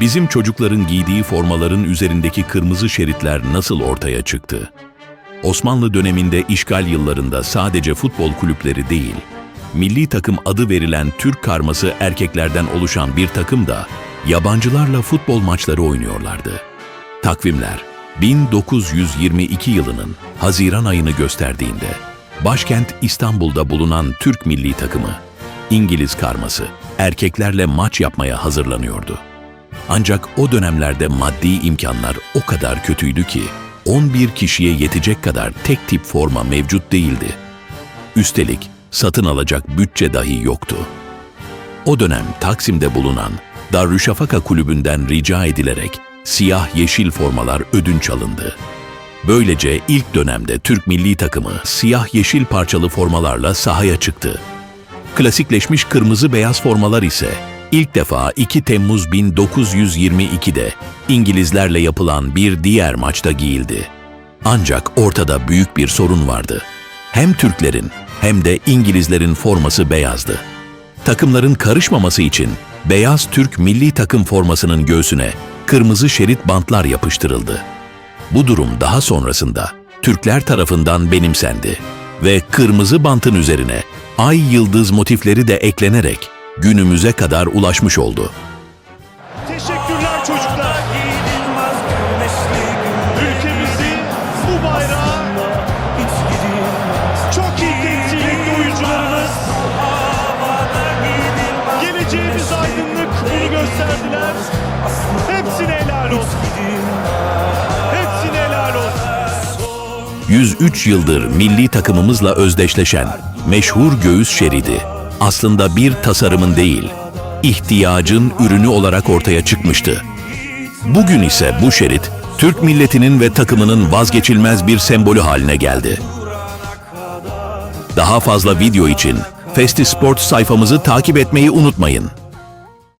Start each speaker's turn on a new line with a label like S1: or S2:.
S1: Bizim çocukların giydiği formaların üzerindeki kırmızı şeritler nasıl ortaya çıktı? Osmanlı döneminde işgal yıllarında sadece futbol kulüpleri değil, milli takım adı verilen Türk karması erkeklerden oluşan bir takım da yabancılarla futbol maçları oynuyorlardı. Takvimler 1922 yılının Haziran ayını gösterdiğinde başkent İstanbul'da bulunan Türk milli takımı İngiliz karması erkeklerle maç yapmaya hazırlanıyordu. Ancak o dönemlerde maddi imkanlar o kadar kötüydü ki 11 kişiye yetecek kadar tek tip forma mevcut değildi. Üstelik satın alacak bütçe dahi yoktu. O dönem Taksim'de bulunan Darüşşafaka Kulübü'nden rica edilerek siyah yeşil formalar ödünç alındı. Böylece ilk dönemde Türk milli takımı siyah yeşil parçalı formalarla sahaya çıktı. Klasikleşmiş kırmızı beyaz formalar ise ilk defa 2 Temmuz 1922'de İngilizlerle yapılan bir diğer maçta giyildi. Ancak ortada büyük bir sorun vardı. Hem Türklerin hem de İngilizlerin forması beyazdı. Takımların karışmaması için beyaz Türk milli takım formasının göğsüne kırmızı şerit bantlar yapıştırıldı. Bu durum daha sonrasında Türkler tarafından benimsendi ve kırmızı bantın üzerine ay yıldız motifleri de eklenerek günümüze kadar ulaşmış oldu.
S2: Teşekkürler çocuklar. Ülkemizi bu bayrağı çok iyi temsil etti oyuncularımız. Geleceğimiz aydınlık bunu gösterdiler. Hepsine helal olsun. Hepsine helal olsun.
S1: 103 yıldır milli takımımızla özdeşleşen meşhur göğüs şeridi aslında bir tasarımın değil, ihtiyacın ürünü olarak ortaya çıkmıştı. Bugün ise bu şerit Türk milletinin ve takımının vazgeçilmez bir sembolü haline geldi. Daha fazla video için Festi Sport sayfamızı takip etmeyi unutmayın.